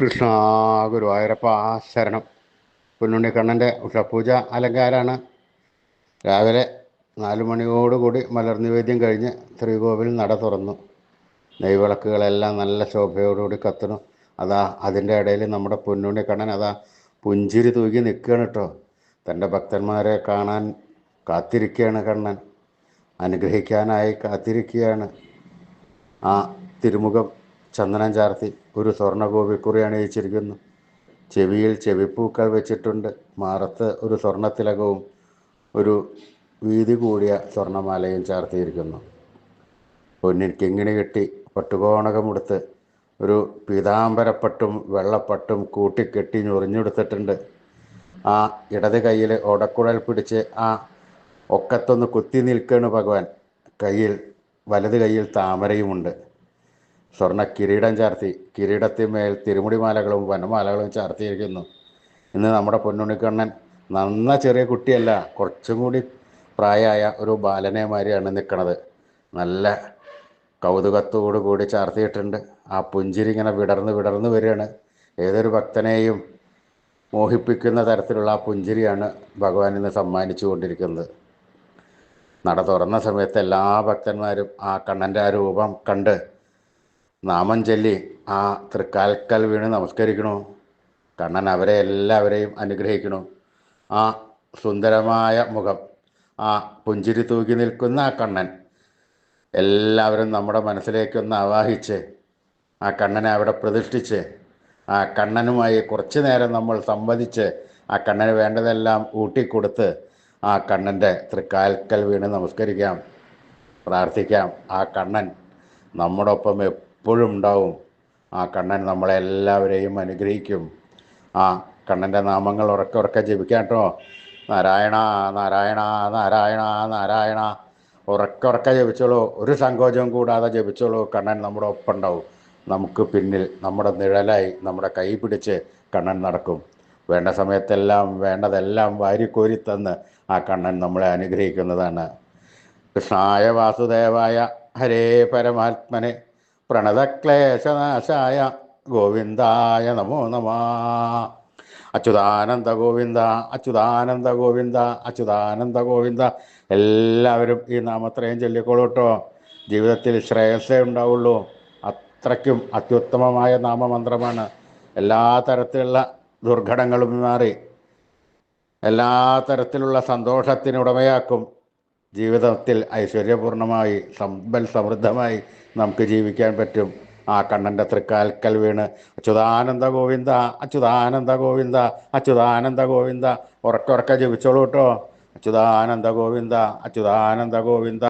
കൃഷ്ണ ഗുരുവായൂരപ്പ ശരണം. പൊന്നുണ്ണിക്കണ്ണന്റെ ഉഷപൂജ അലങ്കാരമാണ് രാവിലെ നാല് മണിയോടുകൂടി മലർനിവേദ്യം കഴിഞ്ഞ് ശ്രീകോവിൽ നട തുറന്നു. നെയ്വിളക്കുകളെല്ലാം നല്ല ശോഭയോടുകൂടി കത്തണം അതാ അതിന്റെ ഇടയിൽ നമ്മുടെ പൊന്നുണ്ണിക്കണ്ണൻ അതാ പുഞ്ചിരി തൂകി നിൽക്കുകയാണ് കേട്ടോ. തന്റെ ഭക്തന്മാരെ കാണാൻ കാത്തിരിക്കുകയാണ് കണ്ണൻ. അനുഗ്രഹിക്കാനായി കാത്തിരിക്കുകയാണ്. ആ തിരുമുഖം ചന്ദനം ചാർത്തി ഒരു സ്വർണ ഗോപിക്കുറി അണിയിച്ചിരിക്കുന്നു ചെവിയിൽ ചെവിപ്പൂക്കൾ വെച്ചിട്ടുണ്ട്. മാറത്ത് ഒരു സ്വർണത്തിലകവും ഒരു വീതി കൂടിയ സ്വർണമാലയും ചാർത്തിയിരിക്കുന്നു. പൊന്നിൻ കിങ്ങിണി കെട്ടി പട്ടുകോണകമെടുത്ത് ഒരു പീതാംബരപ്പട്ടും വെള്ളപ്പട്ടും കൂട്ടിക്കെട്ടി ഞൊറിഞ്ഞെടുത്തിട്ടുണ്ട്. ആ ഇടത് കയ്യിൽ ഒടക്കുഴൽ പിടിച്ച് ആ ഒക്കത്തൊന്ന് കുത്തി നിൽക്കുകയാണ് ഭഗവാൻ. കയ്യിൽ വലത് കയ്യിൽ താമരയുമുണ്ട്. സ്വർണ കിരീടം ചാർത്തി. കിരീടത്തിന്മേൽ തിരുമുടിമാലകളും വനമാലകളും ചാർത്തിയിരിക്കുന്നു. ഇന്ന് നമ്മുടെ പൊന്നുണ്ണിക്കണ്ണൻ നന്ന ചെറിയ കുട്ടിയല്ല കുറച്ചും കൂടി പ്രായമായ ഒരു ബാലനെ മാതിരിയാണ് നിൽക്കുന്നത് നല്ല കൗതുകത്തോടു കൂടി ചാർത്തിയിട്ടുണ്ട്. ആ പുഞ്ചിരി ഇങ്ങനെ വിടർന്ന് വിടർന്ന് വരികയാണ്. ഏതൊരു ഭക്തനെയും മോഹിപ്പിക്കുന്ന തരത്തിലുള്ള ആ പുഞ്ചിരിയാണ് ഭഗവാൻ ഇന്ന് സമ്മാനിച്ചു കൊണ്ടിരിക്കുന്നത്. നട തുറന്ന സമയത്ത് എല്ലാ ഭക്തന്മാരും ആ കണ്ണന്റെ ആ രൂപം കണ്ട് നാമം ചൊല്ലി ആ തൃക്കാൽക്കൽ വീണ് നമസ്കരിക്കണു? കണ്ണൻ അവരെ എല്ലാവരെയും അനുഗ്രഹിക്കണു? ആ സുന്ദരമായ മുഖം ആ പുഞ്ചിരി തൂക്കി നിൽക്കുന്ന ആ കണ്ണൻ എല്ലാവരും നമ്മുടെ മനസ്സിലേക്കൊന്ന് ആവാഹിച്ച് ആ കണ്ണനെ അവിടെ പ്രതിഷ്ഠിച്ച് ആ കണ്ണനുമായി കുറച്ച് നേരം നമ്മൾ സംവദിച്ച് ആ കണ്ണന് വേണ്ടതെല്ലാം ഊട്ടിക്കൊടുത്ത് ആ കണ്ണന്റെ തൃക്കാൽക്കൽ വീണ് നമസ്കരിക്കാം പ്രാർത്ഥിക്കാം. ആ കണ്ണൻ നമ്മുടെ ഒപ്പം എപ്പോഴും ഉണ്ടാവും. ആ കണ്ണൻ നമ്മളെല്ലാവരെയും അനുഗ്രഹിക്കും. ആ കണ്ണന്റെ നാമങ്ങൾ ഉറക്കെ ഉറക്കെ ജപിക്കാം കേട്ടോ. നാരായണ നാരായണ നാരായണ നാരായണ. ഉറക്കെ ഉറക്കെ ജപിച്ചോളൂ. ഒരു സങ്കോചവും കൂടാതെ ജപിച്ചോളൂ. കണ്ണൻ നമ്മുടെ ഒപ്പം ഉണ്ടാവും. നമുക്ക് പിന്നിൽ നമ്മുടെ നിഴലായി നമ്മുടെ കൈ പിടിച്ച് കണ്ണൻ നടക്കും. വേണ്ട സമയത്തെല്ലാം വേണ്ടതെല്ലാം വാരിക്കോരി തന്ന് ആ കണ്ണൻ നമ്മളെ അനുഗ്രഹിക്കുന്നതാണ്. കൃഷ്ണായ വാസുദേവായ ഹരേ പരമാത്മനെ. പ്രണതക്ലേശനാശായ ഗോവിന്ദായ നമോ നമ. അച്യുതാനന്ദ ഗോവിന്ദ അച്യുതാനന്ദ ഗോവിന്ദ അച്യുതാനന്ദ ഗോവിന്ദ. എല്ലാവരും ഈ നാമത്രയും ചൊല്ലിക്കോളൂട്ടോ. ജീവിതത്തിൽ ശ്രേയസ്സേ ഉണ്ടാവുള്ളൂ. അത്രയ്ക്കും അത്യുത്തമമായ നാമമന്ത്രമാണ്. എല്ലാ തരത്തിലുള്ള ദുർഘടങ്ങളും മാറി. എല്ലാ തരത്തിലുള്ള സന്തോഷത്തിനുടമയാക്കും. ജീവിതത്തിൽ ഐശ്വര്യപൂർണമായി സമ്പൽ സമൃദ്ധമായി നമുക്ക് ജീവിക്കാൻ പറ്റും. ആ കണ്ണന്റെ തൃക്കാൽക്കൽ വീണ് അച്യുതാനന്ദ ഗോവിന്ദ അച്യുതാനന്ദ ഗോവിന്ദ അച്യുതാനന്ദ ഗോവിന്ദ ഉറക്കുറക്കെ ജപിച്ചോളൂ കേട്ടോ അച്യുതാനന്ദ ഗോവിന്ദ അച്യുതാനന്ദ ഗോവിന്ദ.